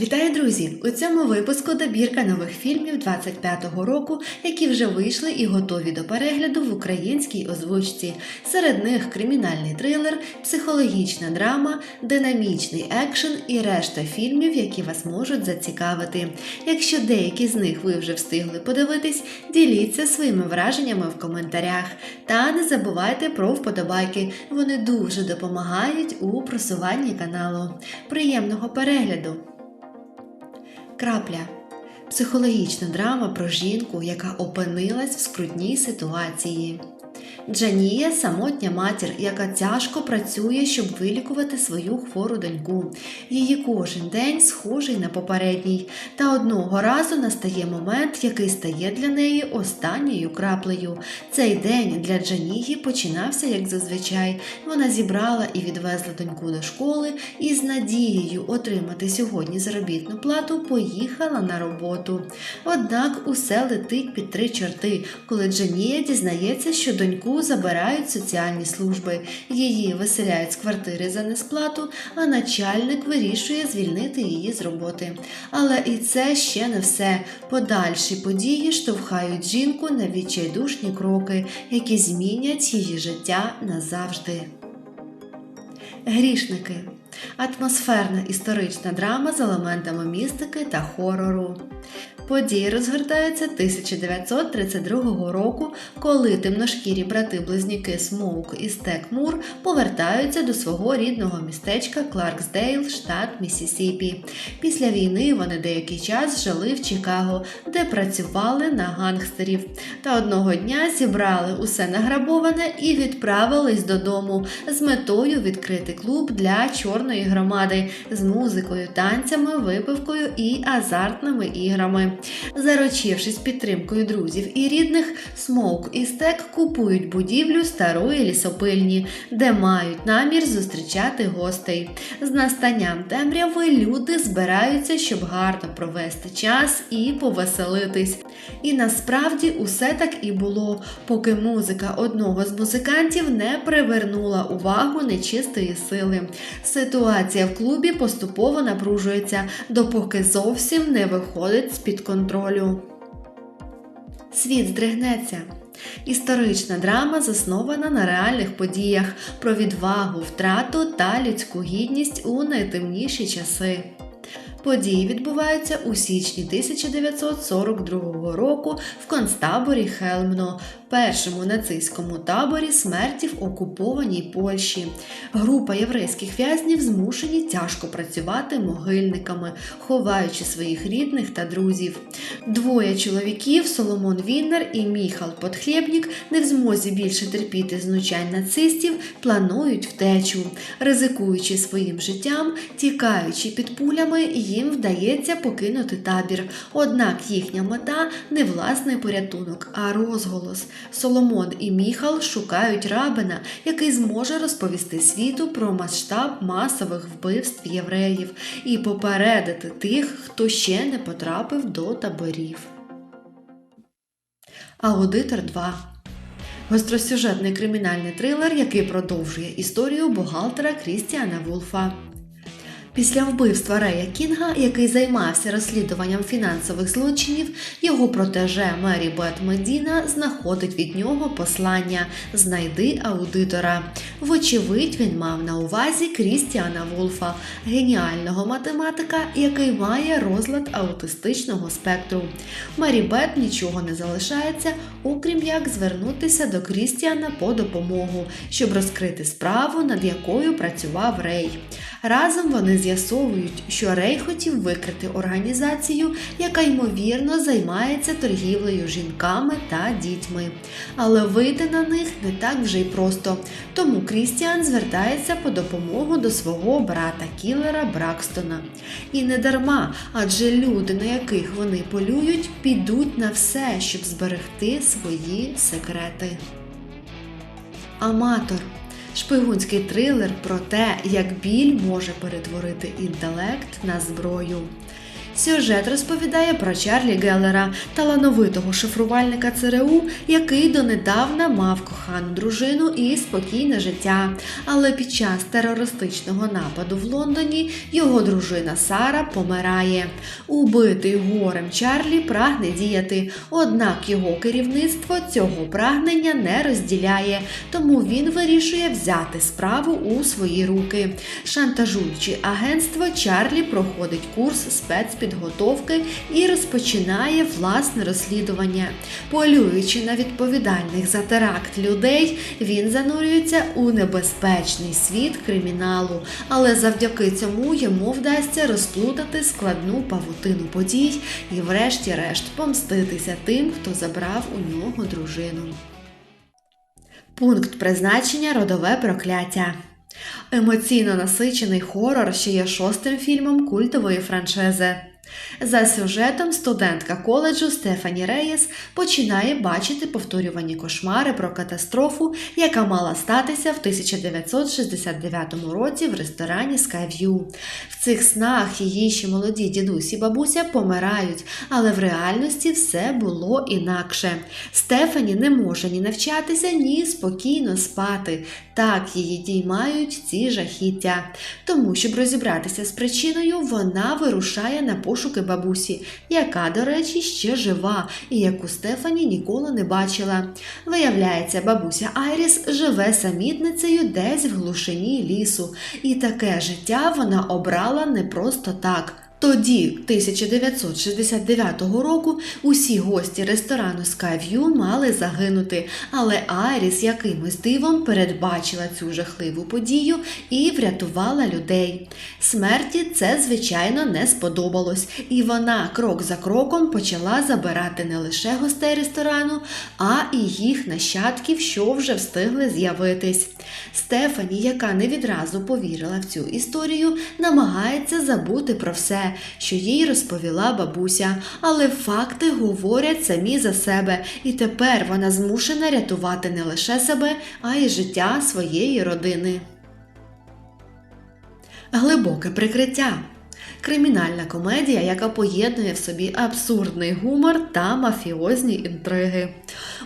Вітаю, друзі! У цьому випуску добірка нових фільмів 25-го року, які вже вийшли і готові до перегляду в українській озвучці. Серед них кримінальний трилер, психологічна драма, динамічний екшен і решта фільмів, які вас можуть зацікавити. Якщо деякі з них ви вже встигли подивитись, діліться своїми враженнями в коментарях. Та не забувайте про вподобайки, вони дуже допомагають у просуванні каналу. Приємного перегляду! Крапля. Психологічна драма про жінку, яка опинилась в скрутній ситуації. Джанія самотня матір, яка тяжко працює, щоб вилікувати свою хвору доньку. Її кожен день схожий на попередній, та одного разу настає момент, який стає для неї останньою краплею. Цей день для Джанії починався як зазвичай. Вона зібрала і відвезла доньку до школи і з надією отримати сьогодні заробітну плату поїхала на роботу. Однак усе летить під три чорти, коли Джанія дізнається, що доньку забирають соціальні служби, її виселяють з квартири за несплату, а начальник вирішує звільнити її з роботи. Але і це ще не все. Подальші події штовхають жінку на відчайдушні кроки, які змінять її життя назавжди. Грішники. Атмосферна історична драма з елементами містики та хорору. Події розгортаються 1932 року, коли темношкірі брати-близнюки Смоук і Стек Мур повертаються до свого рідного містечка Кларксдейл, штат Міссісіпі. Після війни вони деякий час жили в Чикаго, де працювали на гангстерів. Та одного дня зібрали усе награбоване і відправились додому з метою відкрити клуб для чорної громади з музикою, танцями, випивкою і азартними іграми. Заручившись підтримкою друзів і рідних, Смоук і Стек купують будівлю старої лісопильні, де мають намір зустрічати гостей. З настанням темряви люди збираються, щоб гарно провести час і повеселитись. І насправді усе так і було, поки музика одного з музикантів не привернула увагу нечистої сили. Ситуація в клубі поступово напружується, допоки зовсім не виходить з-під контролю. Світ здригнеться. Історична драма заснована на реальних подіях про відвагу, втрату та людську гідність у найтемніші часи. Події відбуваються у січні 1942 року в концтаборі Хелмно, першому нацистському таборі смерті в окупованій Польщі. Група єврейських в'язнів змушені тяжко працювати могильниками, ховаючи своїх рідних та друзів. Двоє чоловіків Соломон Віннер і Міхал Подхлєбнік, не в змозі більше терпіти знущань нацистів, планують втечу, ризикуючи своїм життям, тікаючи під пулями, їм вдається покинути табір. Однак їхня мета не власний порятунок, а розголос. Соломон і Міхал шукають рабина, який зможе розповісти світу про масштаб масових вбивств євреїв і попередити тих, хто ще не потрапив до таборів. Аудитор 2 Гостросюжетний кримінальний трилер, який продовжує історію бухгалтера Крістіана Вулфа. Після вбивства Рея Кінга, який займався розслідуванням фінансових злочинів, його протеже Мері Бет Медіна знаходить від нього послання Знайди аудитора. Вочевидь, він мав на увазі Крістіана Вулфа, геніального математика, який має розлад аутистичного спектру. Мері Бет нічого не залишається, окрім як звернутися до Крістіана по допомогу, щоб розкрити справу, над якою працював Рей. Разом вони з'ясовують, що Рей хотів викрити організацію, яка ймовірно займається торгівлею жінками та дітьми. Але вийти на них не так вже й просто. Тому Крістіан звертається по допомогу до свого брата Кілера Бракстона. І не дарма, адже люди, на яких вони полюють, підуть на все, щоб зберегти свої секрети. Аматор шпигунський трилер про те, як біль може перетворити інтелект на зброю. Сюжет розповідає про Чарлі Геллера, талановитого шифрувальника ЦРУ, який донедавна мав кохану дружину і спокійне життя. Але під час терористичного нападу в Лондоні його дружина Сара помирає. Убитий горем Чарлі прагне діяти, однак його керівництво цього прагнення не розділяє, тому він вирішує взяти справу у свої руки. Шантажуючи агентство, Чарлі проходить курс спецпідготовки і розпочинає власне розслідування. Полюючи на відповідальних за теракт людей, він занурюється у небезпечний світ криміналу, але завдяки цьому йому вдасться розплутати складну павутину подій і, врешті-решт, помститися тим, хто забрав у нього дружину. Пункт призначення родове прокляття. Емоційно насичений хорор, що є шостим фільмом культової франшизи. За сюжетом студентка коледжу Стефані Реєс починає бачити повторювані кошмари про катастрофу, яка мала статися в 1969 році в ресторані Skyview. В цих снах її ще молоді дідусь і бабуся помирають, але в реальності все було інакше. Стефані не може ні навчатися, ні спокійно спати. Так її діймають ці жахіття. Тому, щоб розібратися з причиною, вона вирушає на пошуки бабусі, яка, до речі, ще жива і яку Стефані ніколи не бачила. Виявляється, бабуся Айріс живе самітницею десь в глушині лісу, і таке життя вона обрала не просто так. Тоді, 1969 року, усі гості ресторану Skyview мали загинути, але Айріс якимось дивом передбачила цю жахливу подію і врятувала людей. Смерті це, звичайно, не сподобалось, і вона крок за кроком почала забирати не лише гостей ресторану, а і їх нащадків, що вже встигли з'явитись. Стефані, яка не відразу повірила в цю історію, намагається забути про все що їй розповіла бабуся, але факти говорять самі за себе, і тепер вона змушена рятувати не лише себе, а й життя своєї родини. Глибоке прикриття. Кримінальна комедія, яка поєднує в собі абсурдний гумор та мафіозні інтриги.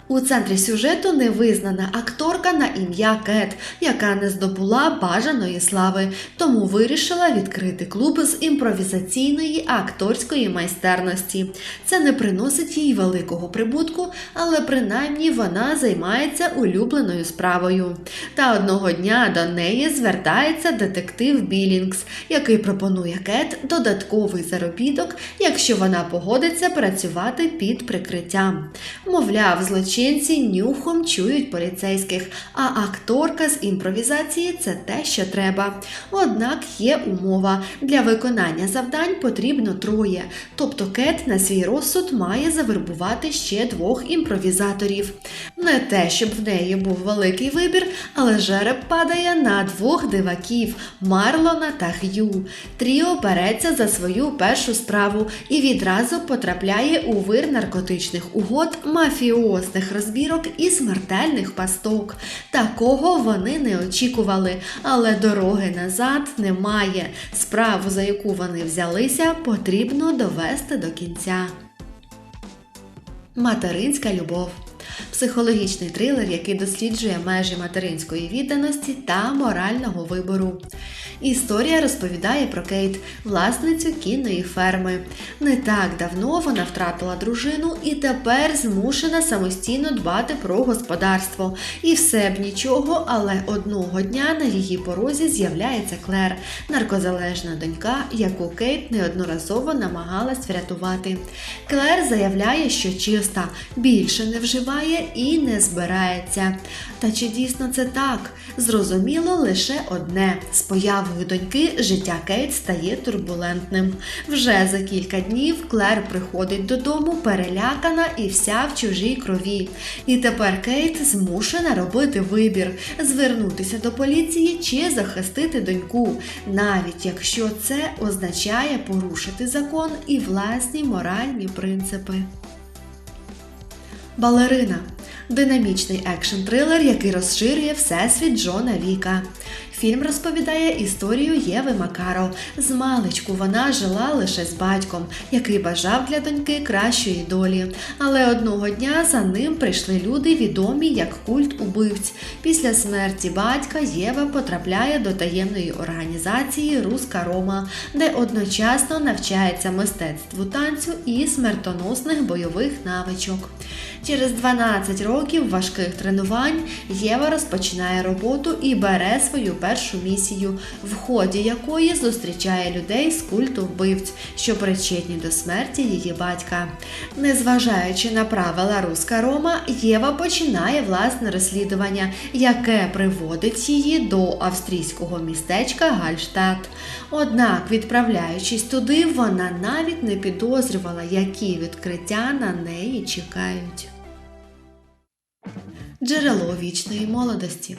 У центрі сюжету невизнана акторка на ім'я Кет, яка не здобула бажаної слави, тому вирішила відкрити клуб з імпровізаційної акторської майстерності. Це не приносить їй великого прибутку, але принаймні вона займається улюбленою справою. Та одного дня до неї звертається детектив Білінгс, який пропонує Кет додатковий заробіток, якщо вона погодиться працювати під прикриттям. Мовляв, злочинці нюхом чують поліцейських, а акторка з імпровізації це те, що треба. Однак є умова: для виконання завдань потрібно троє. Тобто Кет на свій розсуд має завербувати ще двох імпровізаторів. Не те, щоб в неї був великий вибір, але жереб падає на двох диваків Марлона та Х'ю. Тріо береться за свою першу справу і відразу потрапляє у вир наркотичних угод, мафіозних розбірок і смертельних пасток. Такого вони не очікували, але дороги назад немає. Справу, за яку вони взялися, потрібно довести до кінця. Материнська любов. Психологічний трилер, який досліджує межі материнської відданості та морального вибору. Історія розповідає про Кейт, власницю кінної ферми. Не так давно вона втратила дружину і тепер змушена самостійно дбати про господарство. І все б нічого, але одного дня на її порозі з'являється Клер, наркозалежна донька, яку Кейт неодноразово намагалась врятувати. Клер заявляє, що чиста, більше не вживає і не збирається. Та чи дійсно це так? Зрозуміло лише одне: з появою доньки життя Кейт стає турбулентним. Вже за кілька днів Клер приходить додому перелякана і вся в чужій крові. І тепер Кейт змушена робити вибір звернутися до поліції чи захистити доньку, навіть якщо це означає порушити закон і власні моральні принципи. Балерина динамічний екшн-трилер, який розширює всесвіт Джона Віка. Фільм розповідає історію Єви Макаров. З маличку вона жила лише з батьком, який бажав для доньки кращої долі. Але одного дня за ним прийшли люди, відомі як культ убивць. Після смерті батька Єва потрапляє до таємної організації Руска Рома, де одночасно навчається мистецтву танцю і смертоносних бойових навичок. Через 12 років важких тренувань Єва розпочинає роботу і бере свою першу місію, в ході якої зустрічає людей з культу вбивць, що причетні до смерті її батька. Незважаючи на правила Руска Рома, Єва починає власне розслідування, яке приводить її до австрійського містечка Гальштадт. Однак, відправляючись туди, вона навіть не підозрювала, які відкриття на неї чекають. Джерело вічної молодості.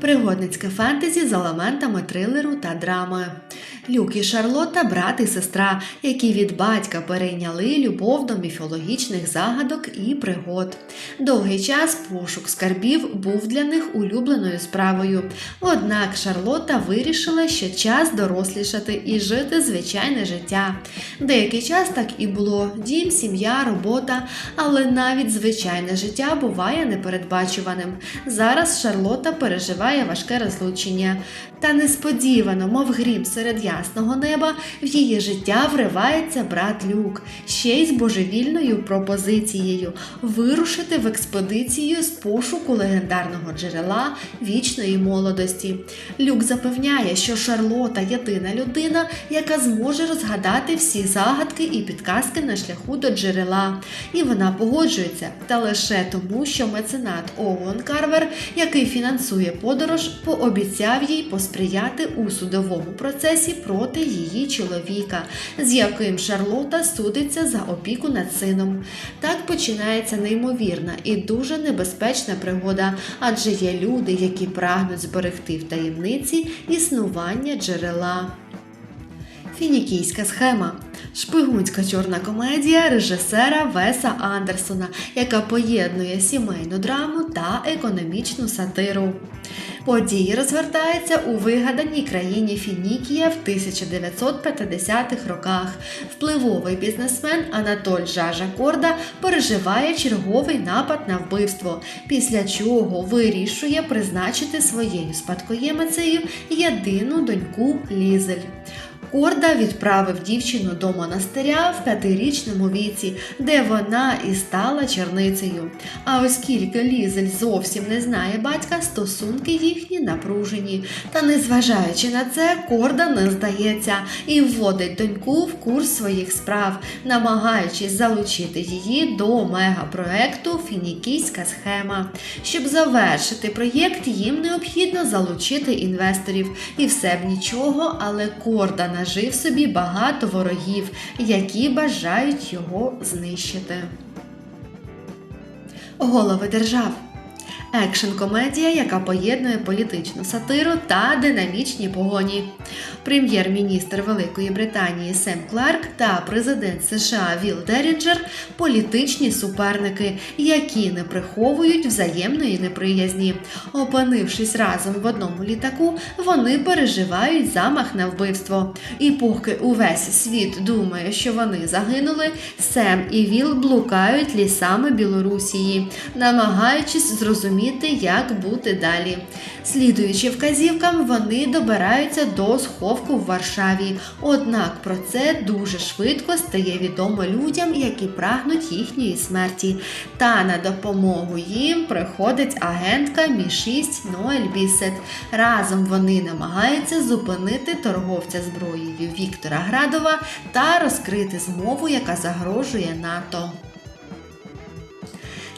Пригодницьке фентезі з елементами трилеру та драми. Люк і Шарлотта брат і сестра, які від батька перейняли любов до міфологічних загадок і пригод. Довгий час пошук скарбів був для них улюбленою справою. Однак Шарлотта вирішила, що час дорослішати і жити звичайне життя. Деякий час так і було: дім, сім'я, робота, але навіть звичайне життя буває непередбачуваним. Зараз Шарлотта переживає важке розлучення. Та несподівано, мов грім серед ясного неба, в її життя вривається брат Люк, ще й з божевільною пропозицією вирушити в експедицію з пошуку легендарного джерела вічної молодості. Люк запевняє, що Шарлота єдина людина, яка зможе розгадати всі загадки і підказки на шляху до джерела. І вона погоджується, та лише тому, що меценат Оуен Карвер, який фінансує подорож, пообіцяв їй посприяти у судовому процесі проти її чоловіка, з яким Шарлота судиться за опіку над сином. Так починається неймовірна і дуже небезпечна пригода, адже є люди, які прагнуть зберегти в таємниці існування джерела. Фінікійська схема. Шпигунська чорна комедія режисера Веса Андерсона, яка поєднує сімейну драму та економічну сатиру. Події розгортаються у вигаданій країні Фінікія в 1950-х роках. Впливовий бізнесмен Анатоль Жажа Корда переживає черговий напад на вбивство, після чого вирішує призначити своєю спадкоємицею єдину доньку Лізель. Корда відправив дівчину до монастиря в п'ятирічному віці, де вона і стала черницею. А оскільки Лізель зовсім не знає батька, стосунки їхні напружені. Та незважаючи на це, Корда не здається і вводить доньку в курс своїх справ, намагаючись залучити її до мегапроекту Фінікійська схема. Щоб завершити проєкт, їм необхідно залучити інвесторів. І все б нічого, але Корда нажив собі багато ворогів, які бажають його знищити. Голови держав. Екшн-комедія, яка поєднує політичну сатиру та динамічні погоні. Прем'єр-міністр Великої Британії Сем Кларк та президент США Віл Дерінджер політичні суперники, які не приховують взаємної неприязні. Опинившись разом в одному літаку, вони переживають замах на вбивство. І поки увесь світ думає, що вони загинули, Сем і Віл блукають лісами Білорусії, намагаючись зрозуміти, як бути далі. Слідуючи вказівкам, вони добираються до сховку в Варшаві. Однак про це дуже швидко стає відомо людям, які прагнуть їхньої смерті. Та на допомогу їм приходить агентка Мі-6 Ноель Бісет. Разом вони намагаються зупинити торговця зброєю Віктора Градова та розкрити змову, яка загрожує НАТО.